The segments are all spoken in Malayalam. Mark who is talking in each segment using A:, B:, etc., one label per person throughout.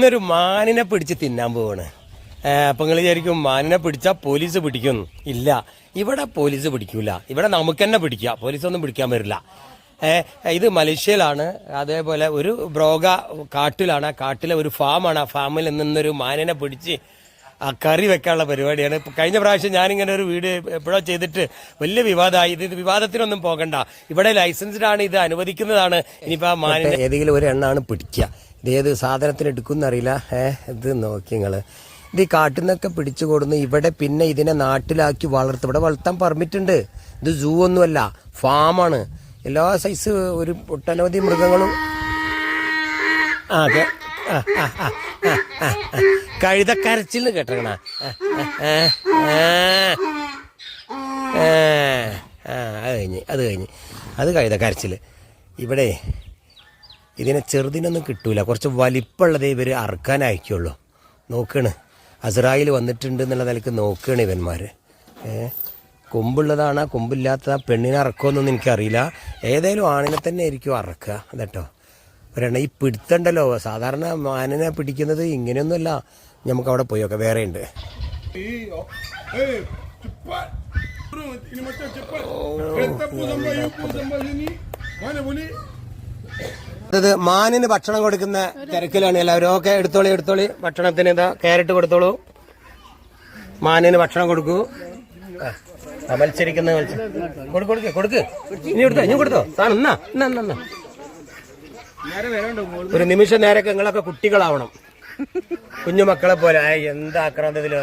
A: ഇന്നൊരു മാനിനെ പിടിച്ച് തിന്നാൻ പോവാണ്. അപ്പൊ നിങ്ങൾ വിചാരിക്കും മാനിനെ പിടിച്ചാൽ പോലീസ് പിടിക്കും. ഇല്ല. ഇവിടെ പോലീസ് പിടിക്കൂല. ഇവിടെ നമുക്ക് തന്നെ പിടിക്കുക പോലീസ് ഒന്നും പിടിക്കാൻ വരില്ല. ഇത് മലേഷ്യയിലാണ്. അതേപോലെ ഒരു ബ്രോഗ കാട്ടിലാണ്. കാട്ടിലെ ഒരു ഫാമാണ്. ആ ഫാമിൽ നിന്നൊരു മാനിനെ പിടിച്ച് ആ കറി വെക്കാനുള്ള പരിപാടിയാണ്. കഴിഞ്ഞ പ്രാവശ്യം ഞാനിങ്ങനെ ഒരു വീഡിയോ എപ്പോഴോ ചെയ്തിട്ട് വലിയ വിവാദമായി. ഇത് വിവാദത്തിനൊന്നും പോകണ്ട. ഇവിടെ ലൈസൻസ്ഡാണ് ഇത് അനുവദിക്കുന്നതാണ്. ഇനിയിപ്പോ ആ മാനിനെ ഏതെങ്കിലും ഒരു എണ്ണാണ് പിടിക്കുക. ഇത് ഏത് സാധനത്തിന് എടുക്കും അറിയില്ല ഏഹ് ഇത് നോക്കി നിങ്ങൾ ഇത് ഈ കാട്ടിൽ നിന്നൊക്കെ പിടിച്ചു കൊടുന്ന് ഇവിടെ പിന്നെ ഇതിനെ നാട്ടിലാക്കി വളർത്തും. ഇവിടെ വളർത്താൻ പെർമിറ്റ് ഉണ്ട്. ഇത് സൂ ഒന്നുമല്ല ഫാമാണ് എല്ലാ സൈസ് ഒരു ഒട്ടനവധി മൃഗങ്ങളും അതെ. കഴുതക്കരച്ചിൽ കേട്ടണ അത് കഴിഞ്ഞ് അത് കഴിഞ്ഞ്. അത് കഴുതക്കരച്ചിൽ. ഇവിടെ ഇതിനെ ചെറുതിനൊന്നും കിട്ടൂല കുറച്ച് വലിപ്പമുള്ളതേ ഇവർ അറക്കാൻ അയക്കുള്ളൂ നോക്കണ് അസറായിൽ വന്നിട്ടുണ്ട് എന്നുള്ള നിലയ്ക്ക് നോക്കുകയാണ് ഇവന്മാർ കൊമ്പുള്ളതാണ് കൊമ്പില്ലാത്ത പെണ്ണിനെ അറക്കുമെന്നൊന്നും എനിക്കറിയില്ല ഏതായാലും ആണിനെ തന്നെ ആയിരിക്കും അറക്കുക അതെട്ടോ ഒരെണ്ണ ഈ പിടുത്തണ്ടല്ലോ സാധാരണ മാനിനെ പിടിക്കുന്നത് ഇങ്ങനെയൊന്നുമല്ല നമുക്ക് അവിടെ പോയി ഒക്കെ വേറെ ഉണ്ട്
B: Eh,
A: അത് മാനിന് ഭക്ഷണം കൊടുക്കുന്ന തിരക്കിലാണ്. എല്ലാവരും ഓക്കെ എടുത്തോളി എടുത്തോളി. ഭക്ഷണത്തിന് ഇതാ ക്യാരറ്റ് കൊടുത്തോളൂ. മാനിന് ഭക്ഷണം കൊടുക്കൂ. മത്സരിക്കുന്ന മത്സരം. കൊടുക്ക് കൊടുക്ക് കൊടുക്ക്. ഇനി കൊടുത്തോ ഇനി കൊടുത്തോ. എന്നാ ഒരു നിമിഷ നേരൊക്കെ നിങ്ങളൊക്കെ കുട്ടികളാവണം. കുഞ്ഞു മക്കളെ പോലെ എന്താ ആക്രാന്തത്തിൽ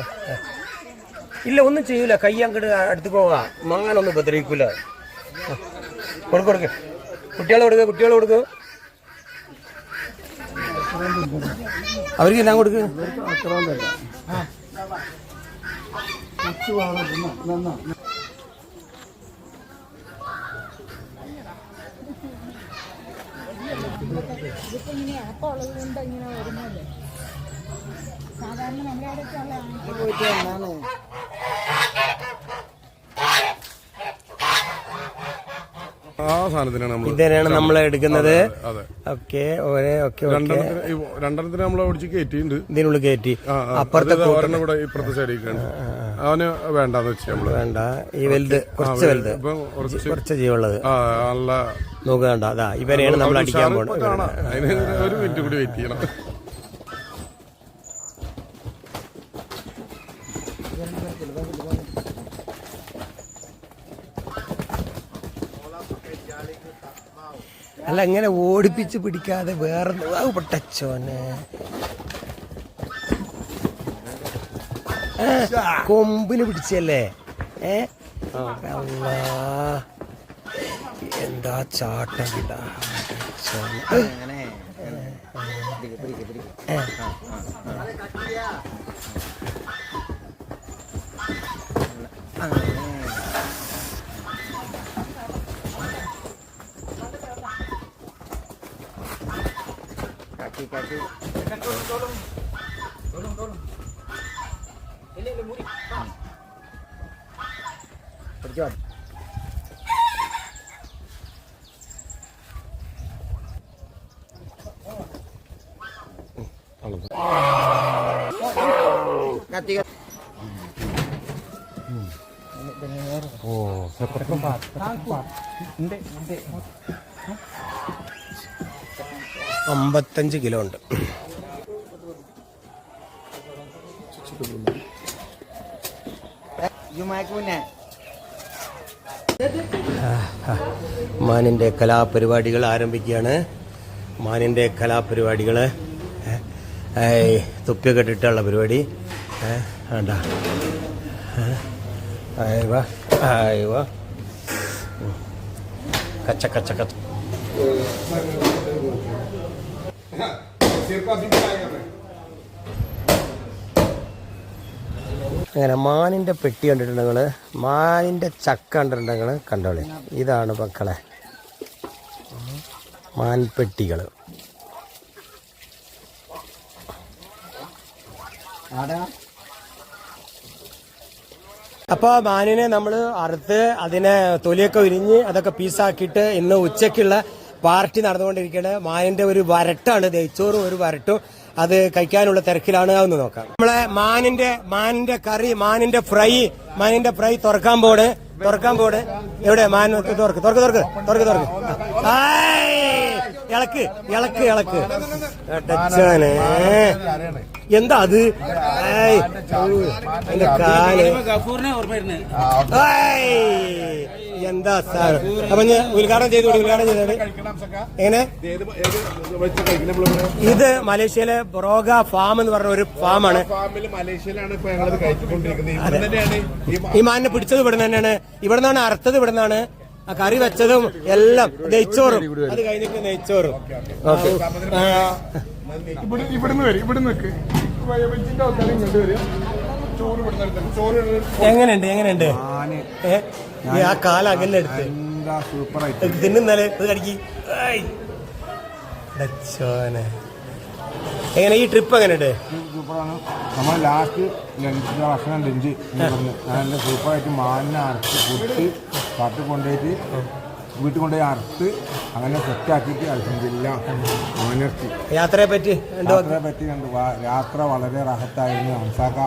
A: ഇല്ല ഒന്നും ചെയ്യൂല. കൈ അങ്ങോട്ട് അടുത്ത് പോവാ. മാങ്ങാനൊന്നും ഉപദ്രവിക്കൂല. കൊടുക്കൊടുക്ക് കൊടുക്ക് കൊടുക്ക് കുട്ടികളെ കൊടുക്ക്. അവർക്ക് എന്നാ കൊടുക്ക്.
C: അപ്പോൾ ഉള്ളതുകൊണ്ട് ഇങ്ങനെ വരുന്നത്. സാധാരണ നമ്മുടെ അടുത്തുള്ള
B: ആ സാധനത്തിനാണ് നമ്മൾ
A: ഇതിനാണ് നമ്മൾ എടുക്കുന്നത്. ഓക്കെ ഓരേ ഓക്കെ
B: രണ്ടെണ്ണത്തിന് നമ്മൾ ഓടിച്ച് കയറ്റിയിട്ടുണ്ട്.
A: ഇതിനുള്ളിൽ കയറ്റി. അപ്പുറത്തെ
B: അത് ഒരെണ്ണം ഇവിടെ ഇപ്പുറത്തെ സൈഡിലേക്കാണ് അവന് വേണ്ടെന്ന് വെച്ചാൽ നമ്മൾ.
A: വേണ്ട. ഈ വലുത് കുറച്ച് വലുത്.
B: കുറച്ച്
A: ജീവുള്ളത്
B: ആ നല്ല
A: നോക്കണ്ട അതാ ഇവരെയാണ് നമ്മൾ അടിക്കാൻ
B: ഒരു മിനിറ്റ് കൂടി വെയിറ്റ് ചെയ്യണം.
A: അല്ല ഇങ്ങനെ ഓടിപ്പിച്ച് പിടിക്കാതെ വേറെ പൊട്ടച്ചോനെ കൊമ്പിന് പിടിച്ചല്ലേ? ഏ. എന്താ ചാട്ടം kita tuh kan
D: tolong tolong tolong tolong ini lemuri pak terjun
A: Halo. Kati. Oh, seperti tempat. Nanti, nanti. അമ്പത്തഞ്ച് കിലോ ഉണ്ട്. മാനിന്റെ കലാപരിപാടികൾ ആരംഭിക്കുകയാണ്. മാനിന്റെ കലാപരിപാടികൾ തുപ്പി കെട്ടിട്ടുള്ള പരിപാടി. വേണ്ട. കച്ച കച്ച കച്ച. അങ്ങനെ മാനിന്റെ പെട്ടി കണ്ടിട്ടുണ്ട് നിങ്ങൾ മാനിന്റെ ചക്ക കണ്ടിട്ടുണ്ട് നിങ്ങൾ കണ്ടോളി. ഇതാണ് മക്കളെ. മാൻപെട്ടികൾ അപ്പോൾ മാനിനെ നമ്മൾ അറുത്ത് അതിനെ തൊലിയൊക്കെ ഉരിഞ്ഞ് അതൊക്കെ പീസാക്കിയിട്ട് ഇന്ന് ഉച്ചയ്ക്കുള്ള പാർട്ടി നടന്നുകൊണ്ടിരിക്കുന്നത് മാനിന്റെ ഒരു വരട്ടാണ് നെയ്ച്ചോറും ഒരു വരട്ടും അത് കഴിക്കാനുള്ള തിരക്കിലാണ് അതൊന്ന് നോക്കാം. നമ്മളെ മാനിന്റെ മാനിന്റെ കറി മാനിന്റെ ഫ്രൈ മാനിന്റെ ഫ്രൈ തുറക്കാൻ പോണ് തുറക്കാൻ പോണ്. എവിടെ? മാൻ തുറക്ക് തുറക്ക് തുറക്ക് തുറക്ക് തുറക്ക്. ആയ്! ഇളക്ക് ഇളക്ക് ഇളക്ക്. എന്താ അത്! എന്റെ കാൽ! എന്താ സാർ? അപ്പൊ ഞാൻ ഉദ്ഘാടനം ചെയ്തു ഉദ്ഘാടനം ചെയ്തത് എങ്ങനെ? ഇത് മലേഷ്യയിലെ ബ്രോഗ ഫാം എന്ന് പറഞ്ഞ ഒരു ഫാമാണ്.
B: ഈ
A: മാനിനെ പിടിച്ചത് ഇവിടെ തന്നെയാണ് ഇവിടെ നിന്നാണ് അറുത്തത് ഇവിടെ നിന്നാണ് ആ കറി വെച്ചതും എല്ലാം നെയ്ച്ചോറും. അത് കഴിഞ്ഞിട്ട് നെയ്ച്ചോറും.
B: ഇവിടുന്ന് വരും ഇവിടുന്ന് ഇങ്ങോട്ട് വരും.
A: എങ്ങനെയുണ്ട് എങ്ങനെയുണ്ട്? ഏ ആ കാല അകലെ എടുത്ത് തിന്നുന്നാൽ ഇത് കടിക്ക്. എങ്ങനെ ഈ ട്രിപ്പ് എങ്ങനെയുണ്ട്?
B: സൂപ്പറാണ്. നമ്മൾ ലാസ്റ്റ് ലഞ്ച് ഭക്ഷണം ലഞ്ച് നല്ല സൂപ്പറായിട്ട് മാനിനെ അറുത്ത് കുട്ടി കാട്ടിൽ കൊണ്ടുപോയിട്ട് വീട്ടിൽ കൊണ്ടുപോയി അറുത്ത് അങ്ങനെ സെറ്റാക്കിയിട്ട് അലഹമില്ല മാനർത്തി
A: യാത്രയെ പറ്റി.
B: യാത്രയെ പറ്റി കണ്ടു യാത്ര വളരെ റഹത്തായിരുന്നു ഹംസാക്ക.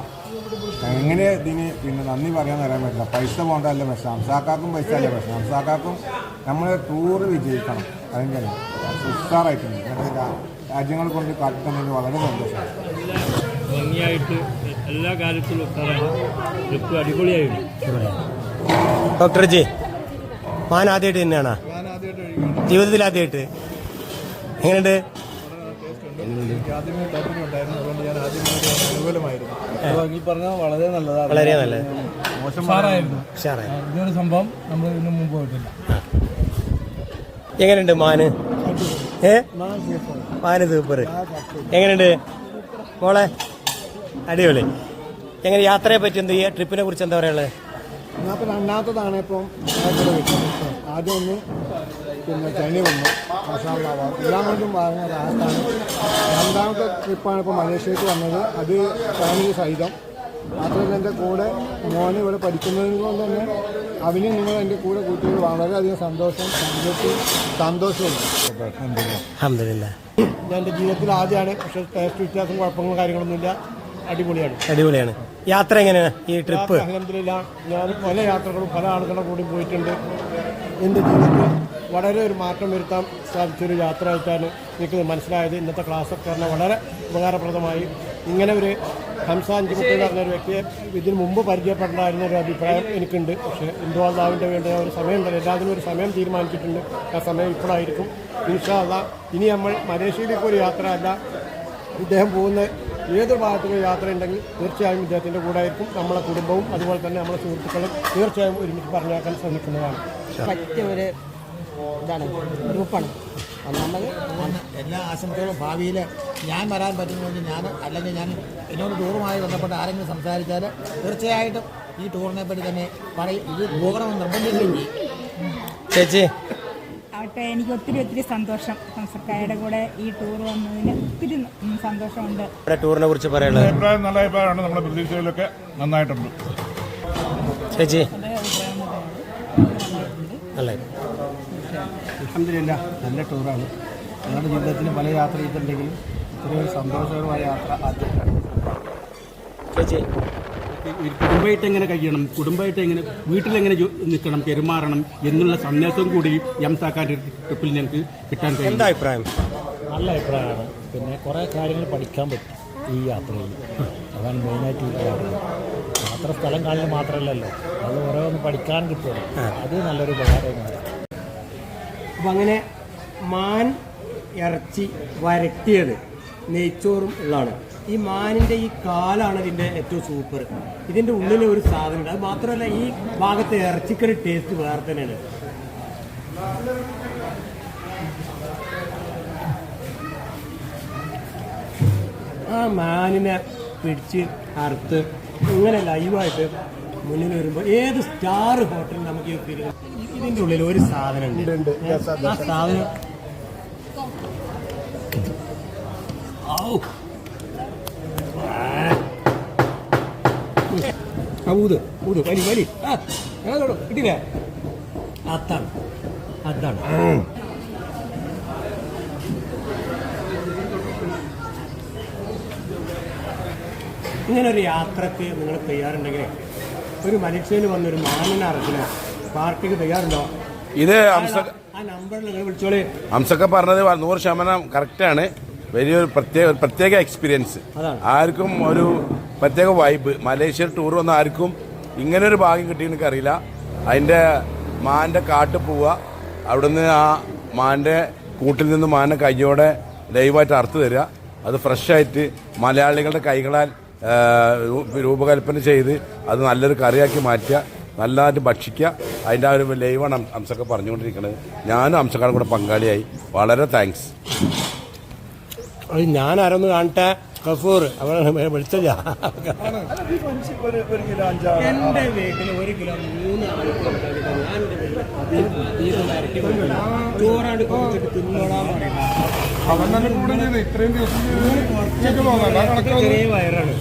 B: എങ്ങനെ ഇതിന് പിന്നെ നന്ദി പറയാൻ തരാൻ പറ്റില്ല. പൈസ പോകേണ്ടതല്ല പ്രശ്നം. ഹംസാക്കാക്കും പൈസ അല്ല പ്രശ്നം. ഹംസാക്കാക്കും നമ്മൾ ടൂറ് വിജയിക്കണം. അതിന്റെ ഉഷാറായിട്ടുണ്ട്. രാജ്യങ്ങൾ കൊണ്ട് കാട്ടിത്തന്നതിന് വളരെ സന്തോഷമാണ്.
E: ഭംഗിയായിട്ട് എല്ലാ കാര്യത്തിലും ട്രിപ്പ് അടിപൊളിയായിരുന്നു.
A: ഡോക്ടർ ജി മാൻ ആദ്യമായിട്ട് തന്നെയാണ്? ജീവിതത്തിൽ ആദ്യമായിട്ട് എങ്ങനെയുണ്ട്?
E: ഈ പറഞ്ഞ വളരെ നല്ലതാണ്
A: വളരെ നല്ലത്.
E: ഉഷാറായിരുന്നു.
A: ഉഷാറായി
E: ഇതൊരു സംഭവം നമ്മൾ ഇതിന് മുമ്പ് പോയിട്ടില്ല.
A: എങ്ങനെയുണ്ട് മാന്? ഏ? മാന് സൂപ്പർ. എങ്ങനെയുണ്ട്? മോളെ? അടിപൊളി. എങ്ങനെ യാത്രയെ പറ്റി? എന്ത് ചെയ്യുക ട്രിപ്പിനെ കുറിച്ച് എന്താ പറയാനുള്ളത്?
F: ഇതിനകത്ത് രണ്ടാമത്തതാണ് ഇപ്പം ആദ്യം ഒന്ന് പിന്നെ ചെണി വന്നു. മസാല എല്ലാം കൊണ്ടും പറഞ്ഞ രാജസ്ഥാൻ രണ്ടാമത്തെ ട്രിപ്പാണ് ഇപ്പോൾ മലേഷ്യക്ക് വന്നത്. അത് ഫാമിലി സഹിതം. മാത്രമല്ല എന്റെ കൂടെ മോന് ഇവിടെ പഠിക്കുന്നതിന് കൊണ്ട് തന്നെ അവനും നിങ്ങൾ എന്റെ കൂടെ കൂട്ടിയത് വളരെയധികം സന്തോഷം സന്തോഷവും
A: സന്തോഷവും.
F: ഞാൻ എന്റെ ജീവിതത്തിൽ ആദ്യമാണ്. പക്ഷേ ടേസ്റ്റ് വ്യത്യാസം കുഴപ്പങ്ങളും കാര്യങ്ങളൊന്നുമില്ല. അടിപൊളിയാണ്.
A: അടിപൊളിയാണ്. യാത്ര എങ്ങനെയാണ് ഈ ട്രിപ്പ്?
F: അലഹമില്ല ഞാൻ പല യാത്രകളും പല ആളുകളുടെ കൂടി പോയിട്ടുണ്ട്. എന്റെ ജീവിതത്തിൽ വളരെ ഒരു മാറ്റം വരുത്താൻ സാധിച്ചൊരു യാത്രയായിട്ടാണ് എനിക്ക് മനസ്സിലായത്. ഇന്നത്തെ ക്ലാസ്സൊക്കെ കാരണം വളരെ ഉപകാരപ്രദമായി. ഇങ്ങനെ ഒരു ഹംസ കുട്ടി എന്ന് പറഞ്ഞ ഒരു വ്യക്തിയെ ഇതിന് മുമ്പ് പരിചയപ്പെടണമായിരുന്ന ഒരു അഭിപ്രായം എനിക്കുണ്ട്. പക്ഷേ ഹിന്ദു അള്ളാവിന്റെ വേണ്ട ഒരു സമയമുണ്ടല്ലോ എല്ലാത്തിനും ഒരു സമയം തീരുമാനിച്ചിട്ടുണ്ട്. ആ സമയം ഇപ്പോഴായിരിക്കും. ഇൻഷാ അള്ളാ ഇനി നമ്മൾ മലേഷ്യയിലേക്ക് ഒരു യാത്ര അല്ല. ഇദ്ദേഹം പോകുന്ന ഏത് യാത്ര ഉണ്ടെങ്കിൽ തീർച്ചയായും ഇദ്ദേഹത്തിന്റെ കൂടെ ആയിരിക്കും. നമ്മളെ കുടുംബവും അതുപോലെ തന്നെ നമ്മളെ സുഹൃത്തുക്കളും തീർച്ചയായും ഒരുമിച്ച് പറഞ്ഞേക്കാൻ ശ്രമിക്കുന്നതാണ്.
C: പറ്റിയ ഒരു ഇതാണ് ഗ്രൂപ്പാണ്. ഒന്നാമത്
G: എല്ലാ ആശംസകളും ഭാവിയിൽ ഞാൻ വരാൻ പറ്റുന്നതെങ്കിൽ ഞാൻ അല്ലെങ്കിൽ ഞാൻ എന്നോട് ടൂറുമായി ബന്ധപ്പെട്ട് ആരെങ്കിലും സംസാരിച്ചാൽ തീർച്ചയായിട്ടും ഈ ടൂറിനെ പറ്റി തന്നെ പറയും. ഇത് പോകണമെന്ന് നിർബന്ധിച്ചില്ലെങ്കിൽ
A: ചേച്ചി
H: ആവട്ടെ എനിക്ക് ഒത്തിരി ഒത്തിരി സന്തോഷം. സർക്കാരുടെ കൂടെ ഈ ടൂർ വന്നതിന് ഒത്തിരി സന്തോഷമുണ്ട്.
A: ഇവിടെ ടൂറിനെ കുറിച്ച് പറയാനുള്ളത്?
B: അഭിപ്രായം നല്ല അഭിപ്രായമാണ്. നമ്മുടെ പ്രതീക്ഷയിലൊക്കെ നന്നായിട്ടുണ്ട്.
A: ചേച്ചി? നല്ല
F: അലഹമില്ല നല്ല ടൂറാണ്. ഞങ്ങളുടെ ജീവിതത്തിൽ പല യാത്ര ചെയ്തിട്ടുണ്ടെങ്കിലും ഇത്രയും സന്തോഷകരമായ യാത്ര ആദ്യമായിട്ടാണ്.
A: ചേച്ചി?
E: കുടുംബമായിട്ട് എങ്ങനെ കഴിയണം? കുടുംബമായിട്ട് എങ്ങനെ വീട്ടിലെങ്ങനെ നിൽക്കണം? പെരുമാറണം? എന്നുള്ള സന്ദേശം കൂടി എം സാക്കാന്റെ ട്രിപ്പിൽ ഞങ്ങൾക്ക് കിട്ടാൻ കഴിയും.
A: എന്താ അഭിപ്രായം?
I: നല്ല അഭിപ്രായമാണ്. പിന്നെ കുറേ കാര്യങ്ങൾ പഠിക്കാൻ പറ്റും ഈ യാത്രയിൽ. അതാണ് മെയിനായിട്ട് ഈ യാത്ര. യാത്ര സ്ഥലം കാണൽ മാത്രമല്ലല്ലോ. അത് ഓരോന്ന് പഠിക്കാൻ കിട്ടുമല്ലോ അത് നല്ലൊരു ഉപകാരമാണ്.
A: അപ്പം അങ്ങനെ മാൻ ഇറച്ചി വരട്ടിയത്. നെയ്ച്ചോറും ഉള്ളതാണ്. ഈ മാനിന്റെ ഈ കാലാണ് ഇതിന്റെ ഏറ്റവും സൂപ്പർ ഇതിന്റെ ഉള്ളിൽ ഒരു സാധനമുണ്ട് അത് മാത്രമല്ല ഈ ഭാഗത്തെ ഇറച്ചിക്കറി ടേസ്റ്റ് വേറെ തന്നെയാണ്. ആ മാനിനെ പിടിച്ച് അറുത്ത് ഇങ്ങനെ ലൈവായിട്ട് മുന്നിൽ വരുമ്പോൾ ഏത് സ്റ്റാർ ഹോട്ടലിൽ നമുക്ക് ഇതിന്റെ ഉള്ളിൽ ഒരു സാധനം ഉണ്ട്. ആ സാധനം. Oh. അതാണ് അതാണ്. ഇങ്ങനൊരു യാത്രയ്ക്ക് നിങ്ങൾ തയ്യാറുണ്ടെങ്കിൽ ഒരു മനുഷ്യന് വന്നൊരു മാനിനെ പാർട്ടിക്ക് തയ്യാറുണ്ടോ?
J: ഇത് അംസ
A: ആ നമ്പറിൽ നിങ്ങൾ വിളിച്ചോളി.
J: അംസക്ക പറഞ്ഞത് നൂറ് ശതമാനം കറക്റ്റാണ് വലിയൊരു പ്രത്യേക ഒരു പ്രത്യേക എക്സ്പീരിയൻസ് ആർക്കും ഒരു പ്രത്യേക വൈബ് മലേഷ്യ ടൂർ വന്ന ആർക്കും ഇങ്ങനെ ഒരു ഭാഗ്യം കിട്ടിയെന്ന് എനിക്കറിയില്ല. അതിന്റെ മാന്റെ കാട്ട് പോവുക. അവിടുന്ന് ആ മാന്റെ കൂട്ടിൽ നിന്ന് മാനെ കയ്യോടെ ലൈവായിട്ട് അറുത്ത് തരിക. അത് ഫ്രഷായിട്ട് മലയാളികളുടെ കൈകളാൽ രൂപകൽപ്പന ചെയ്ത് അത് നല്ലൊരു കറിയാക്കി മാറ്റുക. നല്ലതായിട്ട് ഭക്ഷിക്കുക. അതിന്റെ ആ ഒരു ലൈവാണ് ഹംസക്ക പറഞ്ഞുകൊണ്ടിരിക്കുന്നത് ഞാനും ഹംസക്കാരുടെ കൂടെ പങ്കാളിയായി. വളരെ താങ്ക്സ്
A: ഞാൻ ആരൊന്ന് കാണട്ടെ? കഫൂർ അവളെ വിളിച്ചില്ല എന്റെ വീട്ടിൽ ഒരു കിലോ മൂന്ന്. ചോറാണ്ട് തിന്നോളാൻ ചെറിയ വയറാണ്.